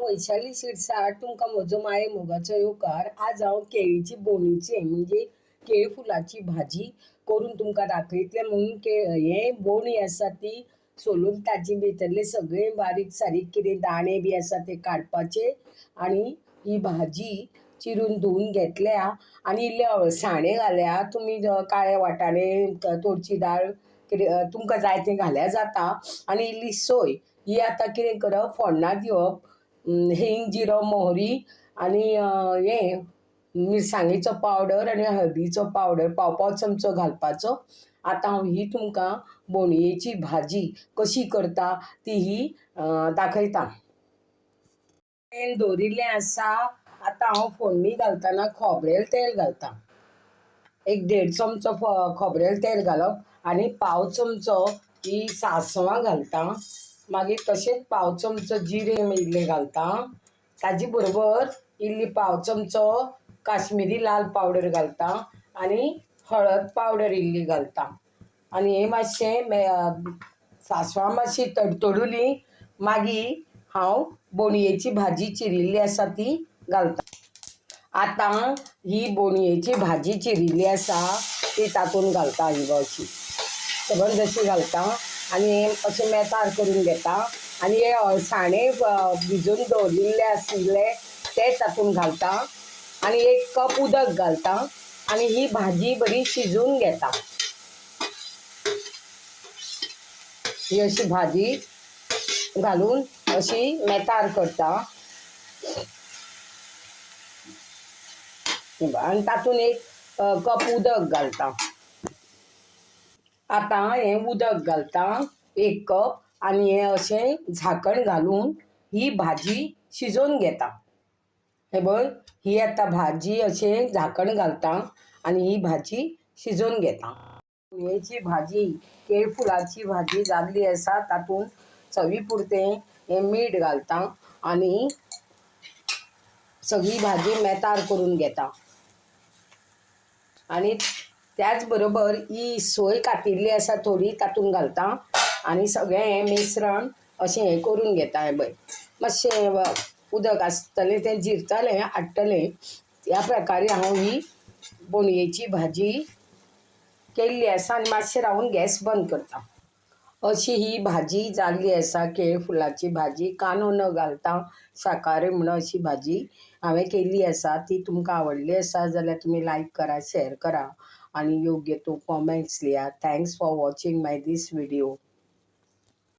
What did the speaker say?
वैशाली शिरसाट तुमका म्हजो माये मोगाचो येवकार आज हांव केळीची बोणीचें म्हणजे केळी फुलाची भाजी करून तुमकां दाखयतलें म्हणून के हे बोणी आसा ती सोलून ताचे भितरले सगळे बारीक सारीक कितें दाणे बी आसा ते काडपाचे. आनी ही भाजी चिरून धुवून घेतल्या. आनी इल्ले अळसाणे घाल्या. तुमी काळे वाटाणे तोरची दाळ कितें तुमकां जाय तें घाल्या जाता. आनी इल्ली सोय ही आतां कितें करप फोण्णां दिवप. हिंग जिरो मोहरी आनी हे हें मिरसांगेचो पावडर आनी हळदीचो पावडर पाव पाव चमचो घालपाचो. आतां हांव ही तुमकां बोणयेची भाजी कशी करता ती ही दाखयतां. दाखयता तेल दवरिल्लें आसा आतां हांव फोडणी घालतना खोबरेल तेल घालतां. एक देड चमचो खोबरेल तेल घालप आनी पाव चमचो ही सासवां घालतां. मागीर तशेंच पाव चमचो जिरे इल्ले घालता. ताजे बरोबर इल्ली पाव चमचो काश्मिरी लाल पावडर घालता आनी हळद पावडर इल्ली घालता. आनी हें मातशें सासवां मातशी तडतडुली मागीर हांव बोणयेची भाजी चिरिल्ली आसा ती घालता. आतां ही बोणयेची भाजी चिरिल्ली आसा ती तातूंत घालता ही अशी सबंद जशी घालता. आनी अशें मेतार करून घेता. आनी हे अळसाणे भिजून दवरिल्ले आशिल्ले ते तातूंत घालता. आनी एक कप उदक घालता. आनी ही भाजी बरी शिजून घेता. ही अशी भाजी घालून अशी मेतार करता. आनी तातूंत एक कप उदक घालता. आतां हें उदक घालता एक कप आनी हें अशें झाकण घालून ही भाजी शिजोवन घेता. हे पळय ही आतां भाजी अशें झाकण घालता आनी ही भाजी शिजोवन घेता. हेची भाजी केळफुलाची भाजी जाल्ली आसा तातूंत चवी पुरतें हें मीठ घालता आनी सगळी भाजी मेतार करून घेता. आनी त्याच बरोबर ही सोय कातिल्ली आसा थोडी तातूंत घालता. आनी सगळें हें मिश्रण अशें हें करून घेता हें पळय मातशें उदक आसतलें तें जिरतलें हाडटलें ह्या प्रकारे हांव ही बोणयेची भाजी केल्ली आसा आनी मातशें रावून गॅस बंद करता. अशी ही भाजी जाल्ली आसा केळ फुलाची भाजी कांदो न घालता शाकाहारी म्हणून अशी भाजी हांवें केल्ली आसा ती तुमकां आवडली आसा जाल्यार तुमी लायक करा शेअर करा. आनी योग्य तो कॉमेंट्स लिया thanks for watching my this video